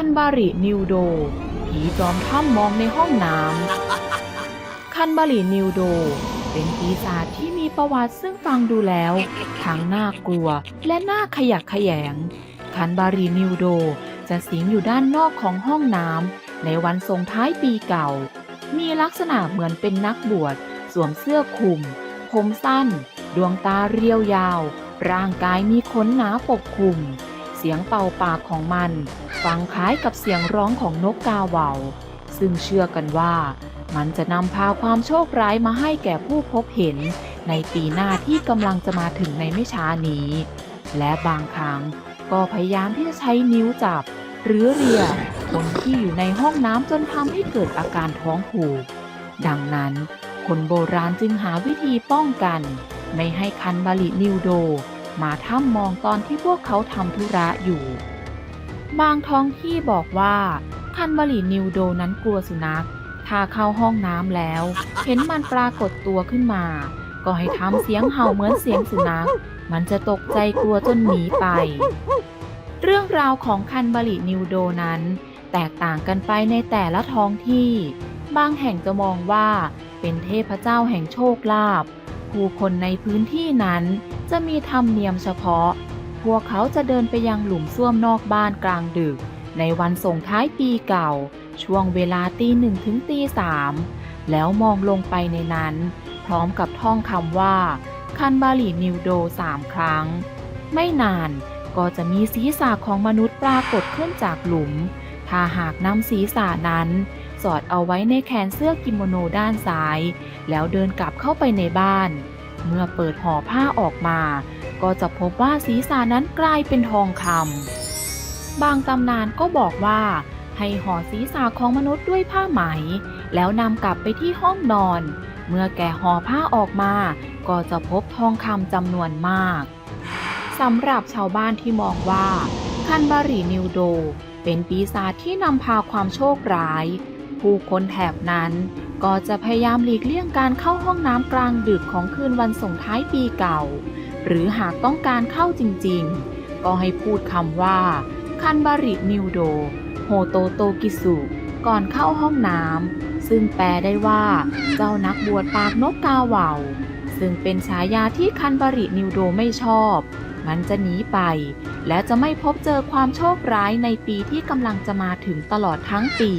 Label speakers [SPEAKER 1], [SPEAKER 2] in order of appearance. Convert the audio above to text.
[SPEAKER 1] คันบารินิวโด ผีจอมถ้ำมองในห้องน้ำ คันบารินิวโด เป็นปีศาจที่มีประวัติซึ่งฟังดูแล้ว ทั้งน่ากลัวและน่าขยักขยง คันบารินิวโดจะสิงอยู่ด้านนอกของห้องน้ำในวันส่งท้ายปีเก่า มีลักษณะเหมือนเป็นนักบวช สวมเสื้อคลุม ผมสั้น ดวงตาเรียวยาว ร่างกายมีขนหนาปกคลุม เสียงเป่าปากของมัน ฟังคล้ายกับเสียงร้องของนกกาเหว่า ซึ่งเชื่อกันว่า มันจะนำพาความโชคร้ายมาให้แก่ผู้พบเห็น ในปีหน้าที่กำลังจะมาถึงในไม่ช้านี้ และบางครั้งก็พยายามที่จะใช้นิ้วจับ หรือเรียคนที่อยู่ในห้องน้ำจนทำให้เกิดอาการท้องผูก ดังนั้น คนโบราณจึงหาวิธีป้องกัน ไม่ให้คันบาลินิวโด มาถ้ำมองตอนที่พวกเขาทำธุระอยู่ บางท้องที่บอกว่าคันบาลินิวโดนั้นกลัวสุนัข ถ้าเข้าห้องน้ำแล้ว เห็นมันปรากฏตัวขึ้นมา ก็ให้ทำเสียงเห่าเหมือนเสียงสุนัข มันจะตกใจกลัวจนหนีไป เรื่องราวของคันบาลินิวโดนั้น แตกต่างกันไปในแต่ละท้องที่ บางแห่งจะมองว่าเป็นเทพเจ้าแห่งโชคลาภผู้คนในพื้นที่นั้นจะมีธรรมเนียมเฉพาะ พวกเขาจะเดินไปยังหลุมซ่วมนอกบ้านกลางดึก ในวันส่งท้ายปีเก่า ช่วงเวลาตีหนึ่งถึงตีสามแล้วมองลงไปในนั้น พร้อมกับท่องคำว่า คันบาลีนิวโดสามครั้ง ไม่นานก็จะมีศีรษะของมนุษย์ปรากฏขึ้นจากหลุม ถ้าหากนำศีรษะนั้น สอดเอาไว้ในแขนเสื้อกิโมโนด้านซ้าย แล้วเดินกลับเข้าไปในบ้าน เมื่อเปิดห่อผ้าออกมา ก็จะพบว่าศีรษะนั้นกลายเป็นทองคำบางตำนานก็บอกว่าให้ห่อศีรษะของมนุษย์ด้วยผ้าไหม แล้วนำกลับไปที่ห้องนอน เมื่อแกะห่อผ้าออกมา ก็จะพบทองคำจำนวนมากสำหรับชาวบ้านที่มองว่า คันบารีนิวโด เป็นปีศาจที่นำพาความโชคร้าย ผู้คนแถบนั้น ก็จะพยายามหลีกเลี่ยงการเข้าห้องน้ำกลางดึกของคืนวันส่งท้ายปีเก่า หรือหากต้องการเข้าจริงๆ ก็ให้พูดคำว่า คันบารินิวโด โฮโตโตกิสุ ก่อนเข้าห้องน้ำ ซึ่งแปลได้ว่า เจ้านักบวชปากนกกาเหว่า ซึ่งเป็นฉายาที่คันบารินิวโดไม่ชอบ มันจะหนีไป และจะไม่พบเจอความโชคร้ายในปีที่กำลังจะมาถึงตลอดทั้งปี